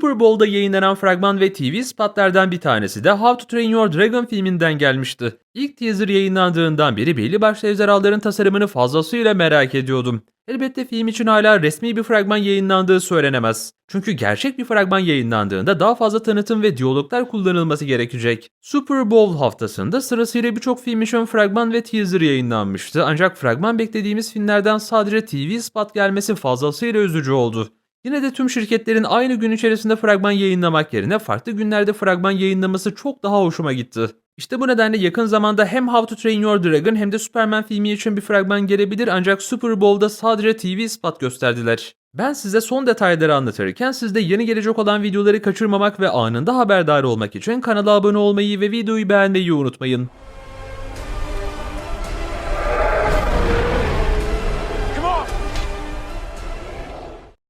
Super Bowl'da yayınlanan fragman ve TV spotlardan bir tanesi de How to Train Your Dragon filminden gelmişti. İlk teaser yayınlandığından beri belli başlı ejderhaların tasarımını fazlasıyla merak ediyordum. Elbette film için hala resmi bir fragman yayınlandığı söylenemez. Çünkü gerçek bir fragman yayınlandığında daha fazla tanıtım ve diyaloglar kullanılması gerekecek. Super Bowl haftasında sırasıyla birçok film için fragman ve teaser yayınlanmıştı ancak fragman beklediğimiz filmlerden sadece TV spot gelmesi fazlasıyla üzücü oldu. Yine de tüm şirketlerin aynı gün içerisinde fragman yayınlamak yerine farklı günlerde fragman yayınlaması çok daha hoşuma gitti. İşte bu nedenle yakın zamanda hem How to Train Your Dragon hem de Superman filmi için bir fragman gelebilir ancak Super Bowl'da sadece TV spot gösterdiler. Ben size son detayları anlatırken siz de yeni gelecek olan videoları kaçırmamak ve anında haberdar olmak için kanala abone olmayı ve videoyu beğenmeyi unutmayın.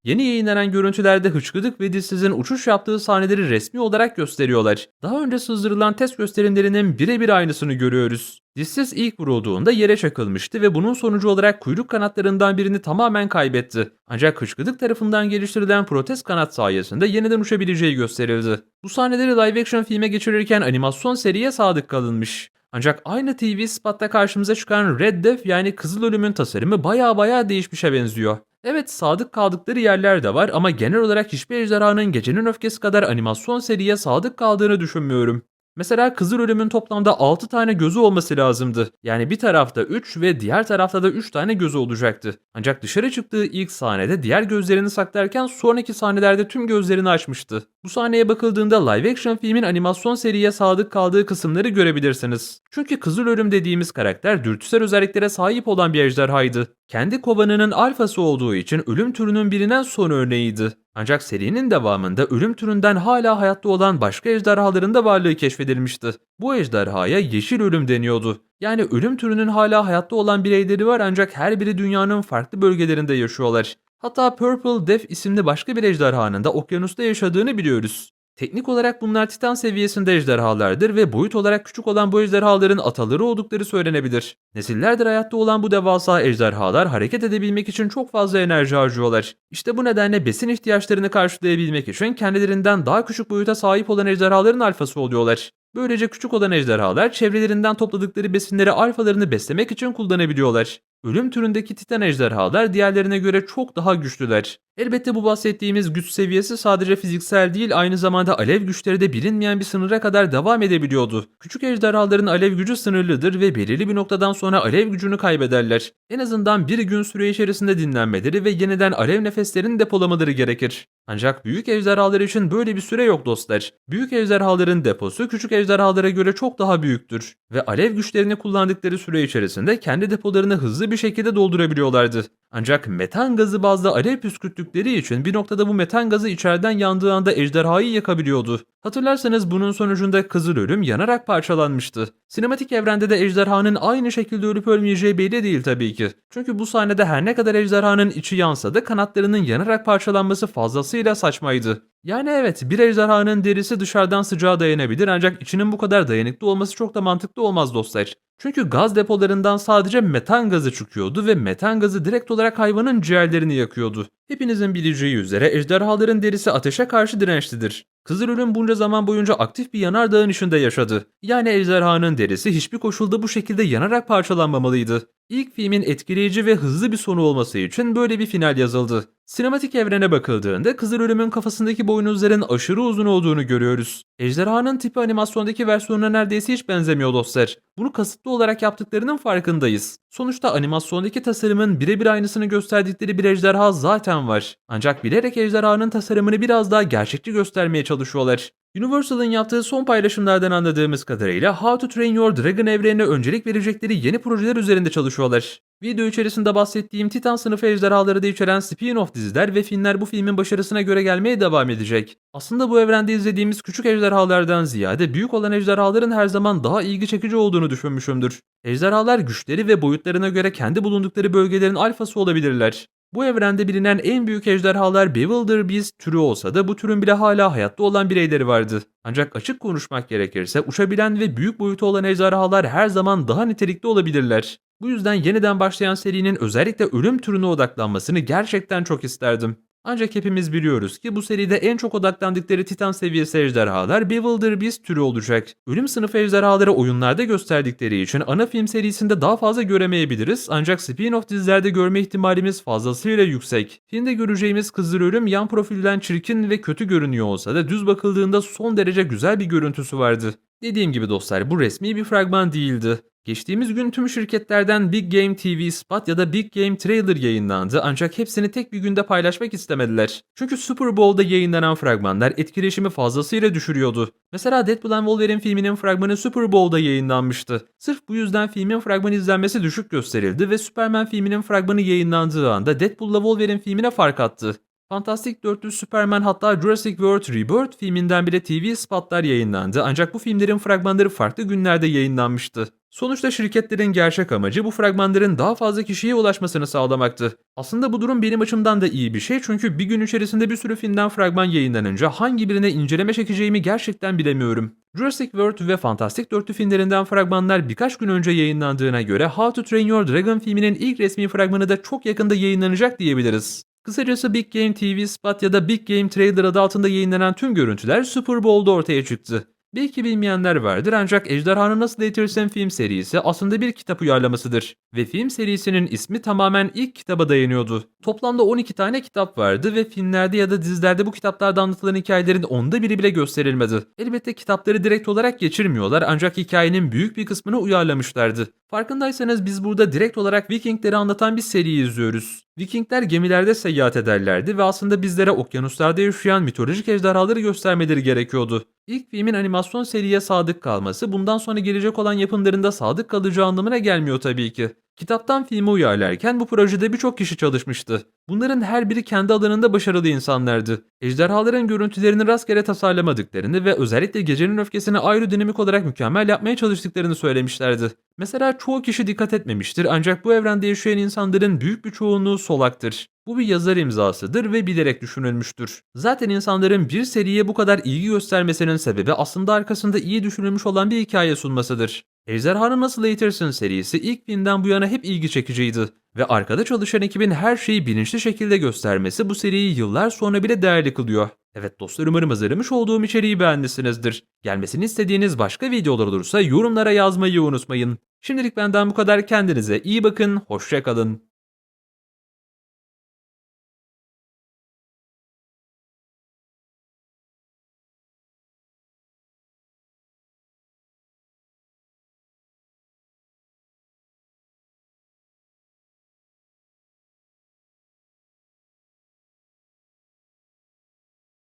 Yeni yayınlanan görüntülerde hıçkıdık ve dizsizin uçuş yaptığı sahneleri resmi olarak gösteriyorlar. Daha önce sızdırılan test gösterimlerinin birebir aynısını görüyoruz. Dizsiz ilk vurulduğunda yere çakılmıştı ve bunun sonucu olarak kuyruk kanatlarından birini tamamen kaybetti. Ancak hıçkıdık tarafından geliştirilen protez kanat sayesinde yeniden uçabileceği gösterildi. Bu sahneleri live action filme geçirirken animasyon seriye sadık kalınmış. Ancak aynı TV spotta karşımıza çıkan Red Death yani Kızıl Ölüm'ün tasarımı baya baya değişmişe benziyor. Evet sadık kaldıkları yerler de var ama genel olarak hiçbir ejderhanın gecenin öfkesi kadar animasyon seriye sadık kaldığını düşünmüyorum. Mesela Kızıl Ölüm'ün toplamda 6 tane gözü olması lazımdı. Yani bir tarafta 3 ve diğer tarafta da 3 tane gözü olacaktı. Ancak dışarı çıktığı ilk sahnede diğer gözlerini saklarken sonraki sahnelerde tüm gözlerini açmıştı. Bu sahneye bakıldığında live action filmin animasyon seriye sadık kaldığı kısımları görebilirsiniz. Çünkü Kızıl Ölüm dediğimiz karakter dürtüsel özelliklere sahip olan bir ejderhaydı. Kendi kovanının alfası olduğu için ölüm türünün bilinen son örneğiydi. Ancak serinin devamında ölüm türünden hala hayatta olan başka ejderhaların da varlığı keşfedilmişti. Bu ejderhaya yeşil ölüm deniyordu. Yani ölüm türünün hala hayatta olan bireyleri var ancak her biri dünyanın farklı bölgelerinde yaşıyorlar. Hatta Purple Death isimli başka bir ejderhanın da okyanusta yaşadığını biliyoruz. Teknik olarak bunlar Titan seviyesinde ejderhalardır ve boyut olarak küçük olan bu ejderhaların ataları oldukları söylenebilir. Nesillerdir hayatta olan bu devasa ejderhalar hareket edebilmek için çok fazla enerji harcıyorlar. İşte bu nedenle besin ihtiyaçlarını karşılayabilmek için kendilerinden daha küçük boyuta sahip olan ejderhaların alfası oluyorlar. Böylece küçük olan ejderhalar çevrelerinden topladıkları besinleri alfalarını beslemek için kullanabiliyorlar. Ölüm türündeki titan ejderhalar diğerlerine göre çok daha güçlüler. Elbette bu bahsettiğimiz güç seviyesi sadece fiziksel değil aynı zamanda alev güçleri de bilinmeyen bir sınıra kadar devam edebiliyordu. Küçük ejderhaların alev gücü sınırlıdır ve belirli bir noktadan sonra alev gücünü kaybederler. En azından bir gün süre içerisinde dinlenmeleri ve yeniden alev nefeslerini depolamaları gerekir. Ancak büyük ejderhalar için böyle bir süre yok dostlar. Büyük ejderhaların deposu küçük ejderhalara göre çok daha büyüktür ve alev güçlerini kullandıkları süre içerisinde kendi depolarını hızlı bir şekilde doldurabiliyorlardı. Ancak metan gazı bazlı alev püskürttükleri için bir noktada bu metan gazı içeriden yandığı anda ejderhayı yakabiliyordu. Hatırlarsanız bunun sonucunda Kızıl Ölüm yanarak parçalanmıştı. Sinematik evrende de ejderhanın aynı şekilde ölüp ölmeyeceği belli değil tabii ki. Çünkü bu sahnede her ne kadar ejderhanın içi yansa da kanatlarının yanarak parçalanması fazlasıyla saçmaydı. Yani evet bir ejderhanın derisi dışarıdan sıcağa dayanabilir ancak içinin bu kadar dayanıklı olması çok da mantıklı olmaz dostlar. Çünkü gaz depolarından sadece metan gazı çıkıyordu ve metan gazı direkt olarak hayvanın ciğerlerini yakıyordu. Hepinizin bileceği üzere ejderhaların derisi ateşe karşı dirençlidir. Kızıl Ölüm bunca zaman boyunca aktif bir yanardağın içinde yaşadı. Yani ejderhanın derisi hiçbir koşulda bu şekilde yanarak parçalanmamalıydı. İlk filmin etkileyici ve hızlı bir sonu olması için böyle bir final yazıldı. Sinematik evrene bakıldığında Kızıl Ölüm'ün kafasındaki boynuzların aşırı uzun olduğunu görüyoruz. Ejderhanın tipi animasyondaki versiyonuna neredeyse hiç benzemiyor dostlar. Bunu kasıtlı olarak yaptıklarının farkındayız. Sonuçta animasyondaki tasarımın birebir aynısını gösterdikleri bir ejderha zaten var. Ancak bilerek ejderhanın tasarımını biraz daha gerçekçi göstermeye çalışıyorlar. Universal'ın yaptığı son paylaşımlardan anladığımız kadarıyla How to Train Your Dragon evrenine öncelik verecekleri yeni projeler üzerinde çalışıyorlar. Video içerisinde bahsettiğim Titan sınıfı ejderhaları da içeren spin-off diziler ve filmler bu filmin başarısına göre gelmeye devam edecek. Aslında bu evrende izlediğimiz küçük ejderhalardan ziyade büyük olan ejderhaların her zaman daha ilgi çekici olduğunu düşünmüşümdür. Ejderhalar güçleri ve boyutlarına göre kendi bulundukları bölgelerin alfası olabilirler. Bu evrende bilinen en büyük ejderhalar Bewilder Beast türü olsa da bu türün bile hala hayatta olan bireyleri vardı. Ancak açık konuşmak gerekirse uçabilen ve büyük boyutu olan ejderhalar her zaman daha nitelikli olabilirler. Bu yüzden yeniden başlayan serinin özellikle ölüm türüne odaklanmasını gerçekten çok isterdim. Ancak hepimiz biliyoruz ki bu seride en çok odaklandıkları Titan seviyesi ejderhalar Bewilder Beast türü olacak. Ölüm sınıfı ejderhaları oyunlarda gösterdikleri için ana film serisinde daha fazla göremeyebiliriz ancak spin-off dizilerde görme ihtimalimiz fazlasıyla yüksek. Filmde göreceğimiz Kızır Ölüm yan profilden çirkin ve kötü görünüyor olsa da düz bakıldığında son derece güzel bir görüntüsü vardı. Dediğim gibi dostlar bu resmi bir fragman değildi. Geçtiğimiz gün tüm şirketlerden Big Game TV Spot ya da Big Game Trailer yayınlandı ancak hepsini tek bir günde paylaşmak istemediler. Çünkü Super Bowl'da yayınlanan fragmanlar etkileşimi fazlasıyla düşürüyordu. Mesela Deadpool and Wolverine filminin fragmanı Super Bowl'da yayınlanmıştı. Sırf bu yüzden filmin fragman izlenmesi düşük gösterildi ve Superman filminin fragmanı yayınlandığı anda Deadpool'la Wolverine filmine fark attı. Fantastic Dörtlü Superman hatta Jurassic World Rebirth filminden bile TV spotlar yayınlandı ancak bu filmlerin fragmanları farklı günlerde yayınlanmıştı. Sonuçta şirketlerin gerçek amacı bu fragmanların daha fazla kişiye ulaşmasını sağlamaktı. Aslında bu durum benim açımdan da iyi bir şey çünkü bir gün içerisinde bir sürü filmden fragman yayınlanınca hangi birine inceleme çekeceğimi gerçekten bilemiyorum. Jurassic World ve Fantastic Dörtlü filmlerinden fragmanlar birkaç gün önce yayınlandığına göre How to Train Your Dragon filminin ilk resmi fragmanı da çok yakında yayınlanacak diyebiliriz. Kısacası Big Game TV Spot ya da Big Game Trailer adı altında yayınlanan tüm görüntüler Super Bowl'da ortaya çıktı. Belki bilmeyenler vardır ancak Ejderhanı Nasıl Eğitirsin film serisi aslında bir kitap uyarlamasıdır. Ve film serisinin ismi tamamen ilk kitaba dayanıyordu. Toplamda 12 tane kitap vardı ve filmlerde ya da dizilerde bu kitaplarda anlatılan hikayelerin onda biri bile gösterilmedi. Elbette kitapları direkt olarak geçirmiyorlar ancak hikayenin büyük bir kısmını uyarlamışlardı. Farkındaysanız biz burada direkt olarak Vikingleri anlatan bir seri izliyoruz. Vikingler gemilerde seyahat ederlerdi ve aslında bizlere okyanuslarda yaşayan mitolojik ejderhaları göstermeleri gerekiyordu. İlk filmin animasyon seriye sadık kalması bundan sonra gelecek olan yapımlarında sadık kalacağı anlamına gelmiyor tabii ki. Kitaptan filme uyarlarken bu projede birçok kişi çalışmıştı. Bunların her biri kendi alanında başarılı insanlardı. Ejderhaların görüntülerini rastgele tasarlamadıklarını ve özellikle gecenin öfkesini aerodinamik olarak mükemmel yapmaya çalıştıklarını söylemişlerdi. Mesela çoğu kişi dikkat etmemiştir ancak bu evrende yaşayan insanların büyük bir çoğunluğu solaktır. Bu bir yazar imzasıdır ve bilerek düşünülmüştür. Zaten insanların bir seriye bu kadar ilgi göstermesinin sebebi aslında arkasında iyi düşünülmüş olan bir hikaye sunmasıdır. Ejderhanı Nasıl Eğitirsin serisi ilk filmden bu yana hep ilgi çekiciydi ve arkada çalışan ekibin her şeyi bilinçli şekilde göstermesi bu seriyi yıllar sonra bile değerli kılıyor. Evet dostlar umarım hazırlamış olduğum içeriği beğenmişsinizdir. Gelmesini istediğiniz başka videolar olursa yorumlara yazmayı unutmayın. Şimdilik benden bu kadar kendinize iyi bakın, hoşçakalın.